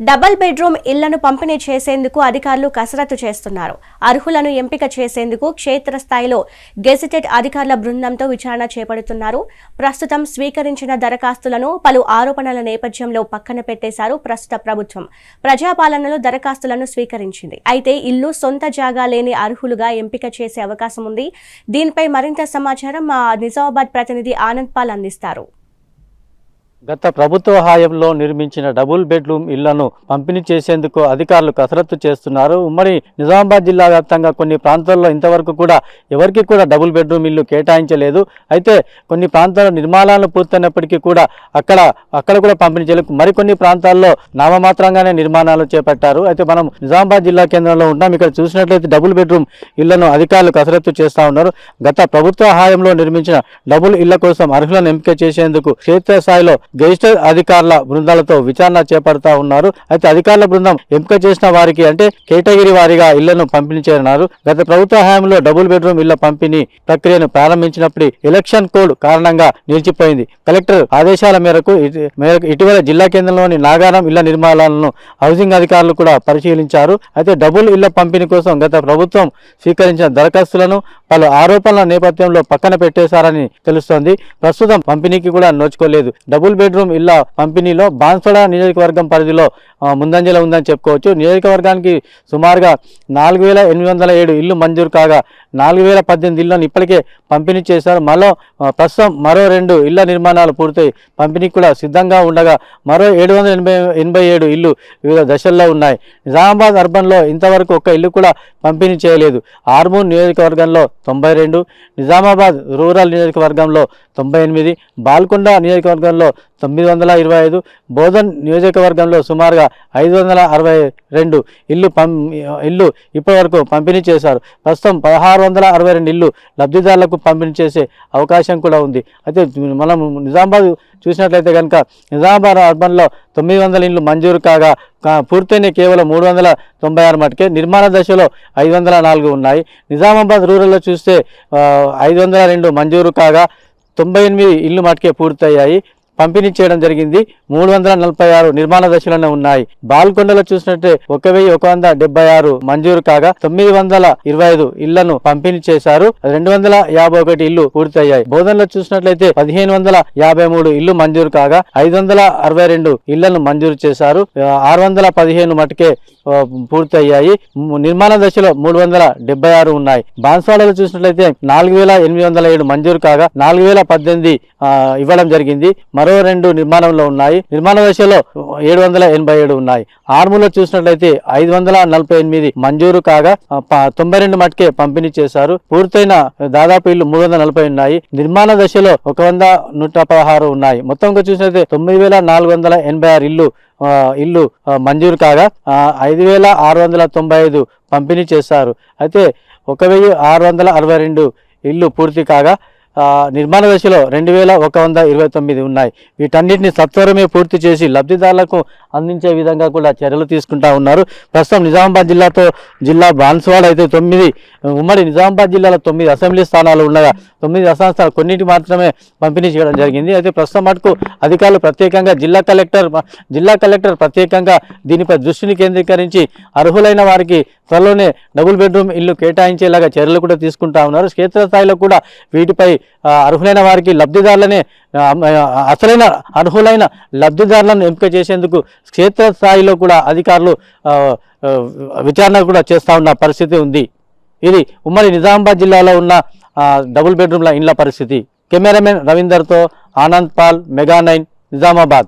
Double bedroom ఇళ్ళను పంపిణీ చేసేందుకు అధికారులు కసరత్తు చేస్తున్నారు. అర్హులను ఎంపిక చేసేందుకు క్షేత్రస్థాయిలో గెజిటెడ్ అధికారుల బృందంతో విచారణ చేపడుతున్నారు. ప్రస్తుతం స్వీకరించిన దరఖాస్తులను పలు ఆరోపణల నేపథ్యంలో పక్కన పెట్టేశారు ప్రస్తుత ప్రభుత్వం. ప్రజాపాలనలో దరఖాస్తులను స్వీకరించింది. అయితే ఇల్లు సొంత జాగా లేని అర్హులుగా ఎంపిక చేసే అవకాశం ఉంది. దీనిపై మరింత సమాచారం మా నిజామాబాద్ ప్రతినిధి ఆనంద్ పాల్ అందిస్తారు. గత ప్రభుత్వ హాయంలో నిర్మించిన డబుల్ బెడ్రూమ్ ఇళ్ళను పంపిణీ చేసేందుకు అధికారులు కసరత్తు చేస్తున్నారు. ఉమ్మడి నిజామాబాద్ జిల్లా వ్యాప్తంగా కొన్ని ప్రాంతాల్లో ఇంతవరకు కూడా ఎవరికి కూడా డబుల్ బెడ్రూమ్ ఇల్లు కేటాయించలేదు. అయితే కొన్ని ప్రాంతాల్లో నిర్మాణాలు పూర్తయినప్పటికీ కూడా అక్కడ అక్కడ కూడా పంపిణీ చేయలేదు మరికొన్ని ప్రాంతాల్లో నామమాత్రంగానే నిర్మాణాలు చేపట్టారు. అయితే మనం నిజామాబాద్ జిల్లా కేంద్రంలో ఉన్నాం. ఇక్కడ చూసినట్లయితే డబుల్ బెడ్రూమ్ ఇళ్ళను అధికారులు కసరత్తు చేస్తూ ఉన్నారు. గత ప్రభుత్వ హాయంలో నిర్మించిన డబుల్ ఇళ్ళ కోసం అర్హులను ఎంపిక చేసేందుకు క్షేత్రస్థాయిలో గెజిటెడ్ అధికారుల బృందాలతో విచారణ చేపడతా ఉన్నారు. అయితే అధికారుల బృందం ఎంపిక చేసిన వారికి అంటే కేటగిరీ వారీగా ఇళ్ళను పంపిణీ చేయనున్నారు. గత ప్రభుత్వ హయాంలో డబుల్ బెడ్రూమ్ ఇళ్ళ పంపిణీ ప్రక్రియను ప్రారంభించినప్పుడు ఎలక్షన్ కోడ్ కారణంగా నిలిచిపోయింది. కలెక్టర్ ఆదేశాల మేరకు మేరకు ఇటీవల జిల్లా కేంద్రంలోని నాగారం ఇళ్ళ నిర్మాణాలను హౌసింగ్ అధికారులు కూడా పరిశీలించారు. అయితే డబుల్ ఇళ్ళ పంపిణీ కోసం గత ప్రభుత్వం స్వీకరించిన దరఖాస్తులను పలు ఆరోపణల నేపథ్యంలో పక్కన పెట్టేశారని తెలుస్తోంది. ప్రస్తుతం పంపిణీకి కూడా నోచుకోలేదు. డబుల్ బెడ్రూమ్ ఇళ్ళ పంపిణీలో బాన్సోడా నియోజకవర్గం పరిధిలో ఆ, ముందంజలో ఉందని చెప్పుకోవచ్చు. నియోజకవర్గానికి సుమారుగా నాలుగు వేల ఎనిమిది వందల ఏడు ఇల్లు మంజూరు కాగా నాలుగు వేల పద్దెనిమిది ఇళ్ళను ఇప్పటికే పంపిణీ చేశారు. మరో ప్రస్తుతం మరో రెండు ఇళ్ళ నిర్మాణాలు పూర్తయి. పంపిణీకి కూడా సిద్ధంగా ఉండగా మరో ఏడు వందల ఎనభై ఎనభై ఏడు ఇల్లు వివిధ దశల్లో ఉన్నాయి. నిజామాబాద్ అర్బన్లో ఇంతవరకు ఒక్క ఇల్లు కూడా పంపిణీ చేయలేదు. ఆర్మూర్ నియోజకవర్గంలో తొంభై రెండు నిజామాబాద్ రూరల్ నియోజకవర్గంలో తొంభై ఎనిమిది బాల్కొండ నియోజకవర్గంలో తొమ్మిది వందల ఇరవై ఐదు బోధన్ నియోజకవర్గంలో సుమారుగా ఐదు వందల అరవై రెండు ఇల్లు పం ఇల్లు ఇప్పటివరకు పంపిణీ చేశారు. ప్రస్తుతం పదహారు వందల అరవై రెండు ఇల్లు లబ్ధిదారులకు పంపిణీ చేసే అవకాశం కూడా ఉంది. అయితే మనం నిజామాబాద్ చూసినట్లయితే కనుక నిజామాబాద్ అర్బన్లో తొమ్మిది వందల ఇల్లు మంజూరు కాగా పూర్తయిన కేవలం మూడు వందల తొంభై ఆరు మటుకే నిర్మాణ దశలో ఐదు వందల నాలుగు ఉన్నాయి. నిజామాబాద్ రూరల్లో చూస్తే ఐదు వందల రెండు మంజూరు కాగా తొంభై ఎనిమిది ఇల్లు మటుకే పూర్తయ్యాయి. పంపిణీ చేయడం జరిగింది. మూడు వందల నలభై ఆరు నిర్మాణ దశలోనే ఉన్నాయి. బాల్కొండలో చూసినట్టే ఒక వెయ్యి ఒక వంద డెబ్బై ఆరు మంజూరు కాగా తొమ్మిది వందల ఇరవై ఐదు ఇళ్ళను పంపిణీ చేశారు. రెండు వందల యాభై ఒకటి ఇల్లు పూర్తయ్యాయి. బోధనలో చూసినట్లయితే పదిహేను వందల యాభై మూడు ఇల్లు మంజూరు కాగా ఐదు వందల అరవై రెండు ఇళ్ళను మంజూరు చేశారు. ఆరు వందల పదిహేను మటుకే పూర్తయ్యాయి. నిర్మాణ దశలో మూడు వందల డెబ్బై ఆరు ఉన్నాయి. బాన్స్వాడలో చూసినట్లయితే నాలుగు వేల ఎనిమిది వందల ఏడు మంజూరు కాగా నాలుగు వేల పద్దెనిమిది ఇవ్వడం జరిగింది. మరో రెండు నిర్మాణంలో ఉన్నాయి. నిర్మాణ దశలో ఏడు వందల ఎనభై ఏడు ఉన్నాయి. ఆర్ములో చూసినట్లయితే ఐదు వందల నలభై ఎనిమిది మంజూరు కాగా ప- తొంభై రెండు మటుకే పంపిణీ చేశారు. పూర్తయిన దాదాపు ఇల్లు మూడు వందల నలభై ఉన్నాయి. నిర్మాణ దశలో ఒక వంద నూట పదహారు ఉన్నాయి. మొత్తంగా చూసినట్లయితే తొమ్మిది వేల నాలుగు వందల ఎనభై ఆరు ఇల్లు ఇల్లు మంజూరు కాగా ఐదు వేల ఆరు వందల తొంభై ఐదు పంపిణీ చేశారు. అయితే ఒక వెయ్యి ఆరు వందల అరవై రెండు ఇల్లు పూర్తి కాగా నిర్మాణ దశలో రెండు వేల ఒక వంద ఇరవై తొమ్మిది ఉన్నాయి. వీటన్నిటిని సత్వరమే పూర్తి చేసి లబ్ధిదారులకు అందించే విధంగా కూడా చర్యలు తీసుకుంటా ఉన్నారు. ప్రస్తుతం నిజామాబాద్ జిల్లాతో జిల్లా బాన్స్వాడ అయితే తొమ్మిది ఉమ్మడి నిజామాబాద్ జిల్లాలో తొమ్మిది అసెంబ్లీ స్థానాలు ఉండగా తొమ్మిది అసెంబ్లీ స్థానాలు కొన్నిటి మాత్రమే పంపిణీ చేయడం జరిగింది. అయితే ప్రస్తుతం మటుకు అధికారులు ప్రత్యేకంగా జిల్లా కలెక్టర్ జిల్లా కలెక్టర్ ప్రత్యేకంగా దీనిపై దృష్టిని కేంద్రీకరించి అర్హులైన వారికి త్వరలోనే డబుల్ బెడ్రూమ్ ఇల్లు కేటాయించేలాగా చర్యలు కూడా తీసుకుంటా ఉన్నారు. క్షేత్రస్థాయిలో కూడా వీటిపై అర్హులైన వారికి లబ్ధిదారులనే అసలైన అర్హులైన లబ్ధిదారులను ఎంపిక చేసేందుకు క్షేత్రస్థాయిలో కూడా అధికారులు విచారణ కూడా చేస్తూ ఉన్న పరిస్థితి ఉంది. ఇది ఉమ్మడి నిజామాబాద్ జిల్లాలో ఉన్న డబుల్ బెడ్రూమ్ల ఇండ్ల పరిస్థితి. కెమెరామెన్ రవీందర్తో ఆనంద్ పాల్ మెగా నైన్ నిజామాబాద్.